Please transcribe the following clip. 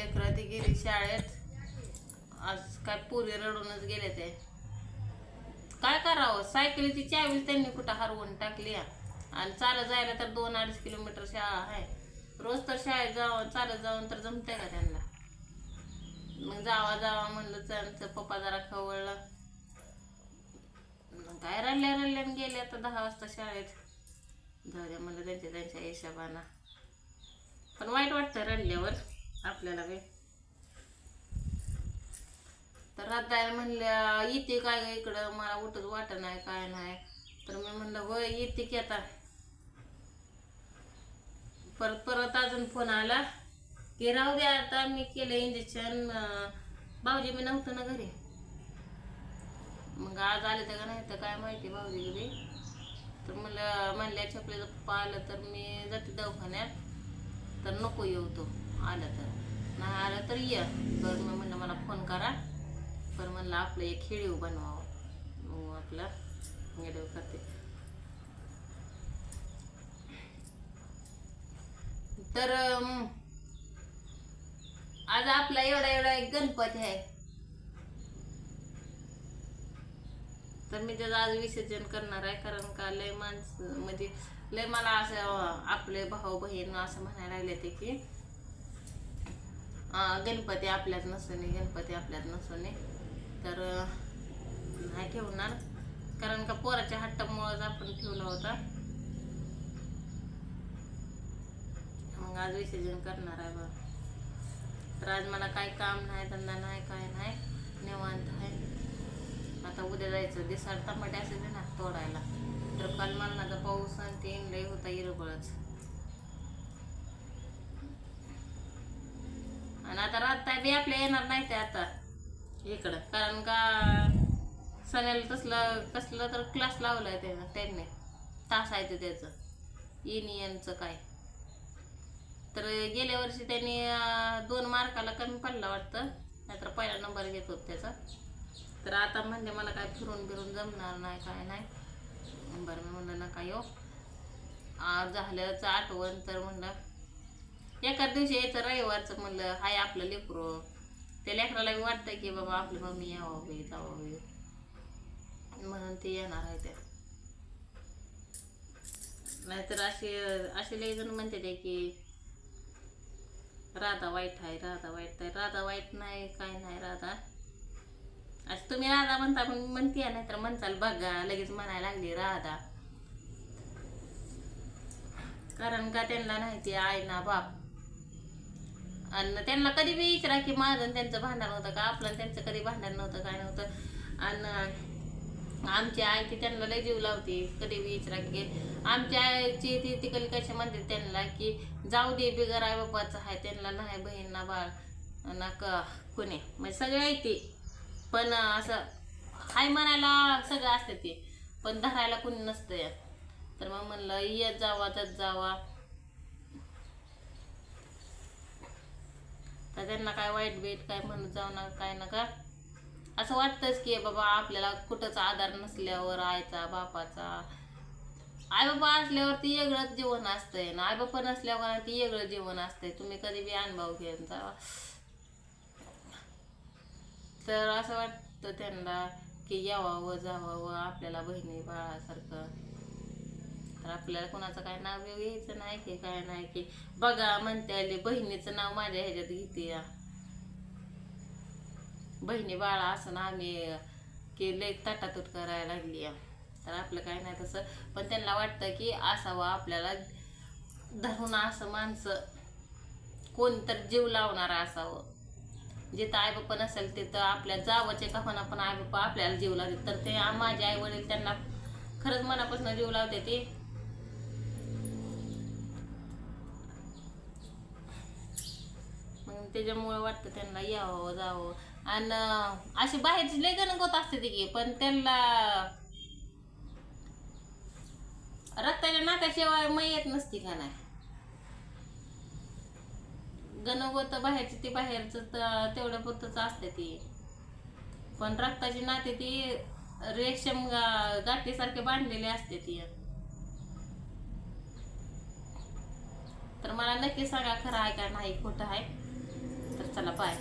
लेकरं ती गेली शाळेत. आज काय पुरी रडूनच गेले ते. काय करावं? सायकलीची चावीच त्यांनी कुठं हरवून टाकली आणि चालत जायला तर दोन अडीच किलोमीटर शाळा आहे. रोज तर शाळेत जावं चालत जाऊन तर जमतंय का त्यांना? मग जावा जावा म्हणलं त्यांचं पप्पा जरा खवळलं. मग काय रडल्या रडल्यान गेले आता दहा वाजता शाळेत. जाऊ द्या म्हणलं त्यांच्या त्यांच्या हिशोबानं. पण वाईट वाटतं रडल्यावर. आपल्याला काय? तर रातायला म्हणल्या येते काय ग इकडं? मला उठत वाटत नाही काय नाही. तर मी म्हणलं होय येते की आता. परत परत अजून फोन आला की राहू द्या आता मी केलं इंजेक्शन भाऊजी मी नव्हतं ना घरी. मग आज आले तर का नाही तर काय माहिती भाऊजी घरी. तर म्हणलं म्हणल्या छपलेचं पप्पा आलं तर मी जाते दवाखान्यात तर नको येऊ तो. आलं तर. नाही आलं तर ये. बर मग म्हणलं मला फोन करा. तर म्हणलं आपलं एक खेळीव बनवावं. मग आपला व्हिडिओ करते. तर आज आपला एवढा एवढा एक गणपती आहे. तर मी त्याचं आज विसर्जन करणार आहे कारण का लय माणसं म्हणजे लय मला असं आपले भाऊ बहीण असं म्हणायला लागले ते की गणपती आपल्यात नसणे गणपती आपल्यात नसणे तर नाही ठेवणार. कारण का पोराच्या हट्टामुळेच आपण ठेवला होता. मग आज विसर्जन करणार आहे बा. तर आज मला काही काम नाही धंदा नाही काय नाही. निवांत आहे. आता उद्या जायचं. दिसाड टमाटे असेल ना तोडायला. तर काल मला पाऊस आणि ते लय होता इरबळच आणि आता रात बी आपल्या येणार नाही ते आता. इकडं. कारण का सगळ्याला तसलं कसलं तर क्लास लावलाय त्यानं त्यांनी. तास आहे ते त्याचं. युनियनचं काय. तर गेल्या वर्षी त्यांनी दोन मार्काला कमी पडला वाटतं. नाहीतर पहिला नंबर घेत होत त्याचा. तर आता म्हणले मला काय फिरून फिरून जमणार नाही काय नाही. बरं मी म्हणलं नका येऊ. आज झाल्याचं आठवण तर म्हणलं एका दिवशी यायचं रविवारचं म्हणलं हाय आपलं लेकरू. त्या लेकराला वाटतं की बाबा आपली मम्मी यावं बी जावं. बी म्हणून ते येणार आहे त्या. नाहीतर असे असे लई जण म्हणते ते की राधा वाईट आहे राधा वाईट आहे. राधा वाईट नाही काय नाही राधा. असं तुम्ही राधा म्हणता पण म्हणते नाही तर म्हणताल बघा लगेच म्हणायला लागली राधा. कारण का त्यांना नाही ते आई ना बाप. आणि त्यांना कधी बी विचारा की माझं त्यांचं भांडण नव्हतं का? आपलं त्यांचं कधी भांडण नव्हतं काय नव्हतं? आणि आमची आई ती त्यांना लय जीव लावते. कधी बी विचारा की आमच्या आईची ती तिकडली कशी म्हणते त्यांना की जाऊ दे बिगर आई बापाचं आहे त्यांना नाही बहीण ना बाळ ना क कुणी. म्हणजे सगळे ऐकते पण असं हाय म्हणायला सगळं असतं ते. पण धरायला कुणी नसतं या. तर मग म्हणलं येत जावा तत जावा. तर त्यांना काय वाईट बीट काय म्हणत जाऊ नका काय नका. असं वाटतंच की बाबा आपल्याला कुठंच आधार नसल्यावर आईचा बापाचा. आई बाबा असल्यावर ती वेगळंच जीवन असतंय ना. आई बापा नसल्यावर ती वेगळं जीवन असतंय. तुम्ही कधी बी अनुभव घेऊन जावा तर असं वाटतं त्यांना की यावावं जावावं आपल्याला बहिणी बाळासारखं. तर आपल्याला कोणाचं काय नाव घ्यायचं नाही की काय नाही की. बघा म्हणते आले बहिणीचं नाव माझ्या ह्याच्यात घेते या. बहिणी बाळा असं ना आम्ही की लय ताटातूट करायला लागली तर आपलं काय नाही तसं. पण त्यांना वाटतं की असावं आपल्याला धरून असं माणसं. कोणतर जीव लावणारा असावं. जिथं आई बाप्पा नसेल तिथं आपल्या जावचे का म्हणा पण आई बाप्पा आपल्याला जीव लावते तर ते माझे आई वडील त्यांना खरंच मनापासून जीव लावते ते. त्याच्यामुळं वाटतं त्यांना यावं जावं. आणि अशी बाहेरची लय गणगोत असते ती की पण त्यांना रक्ताच्या नात्याशिवाय मैयत नसती का नाही? गणगोत बाहेरची ती बाहेरच तेवढ्या पुरतच असते ती. पण रक्ताची नाते ती रेशम गाठीसारखे बांधलेले असते ती. तर मला नक्की सांगा खरं आहे का नाही खोटं आहे? സ്ഥലപ്പായി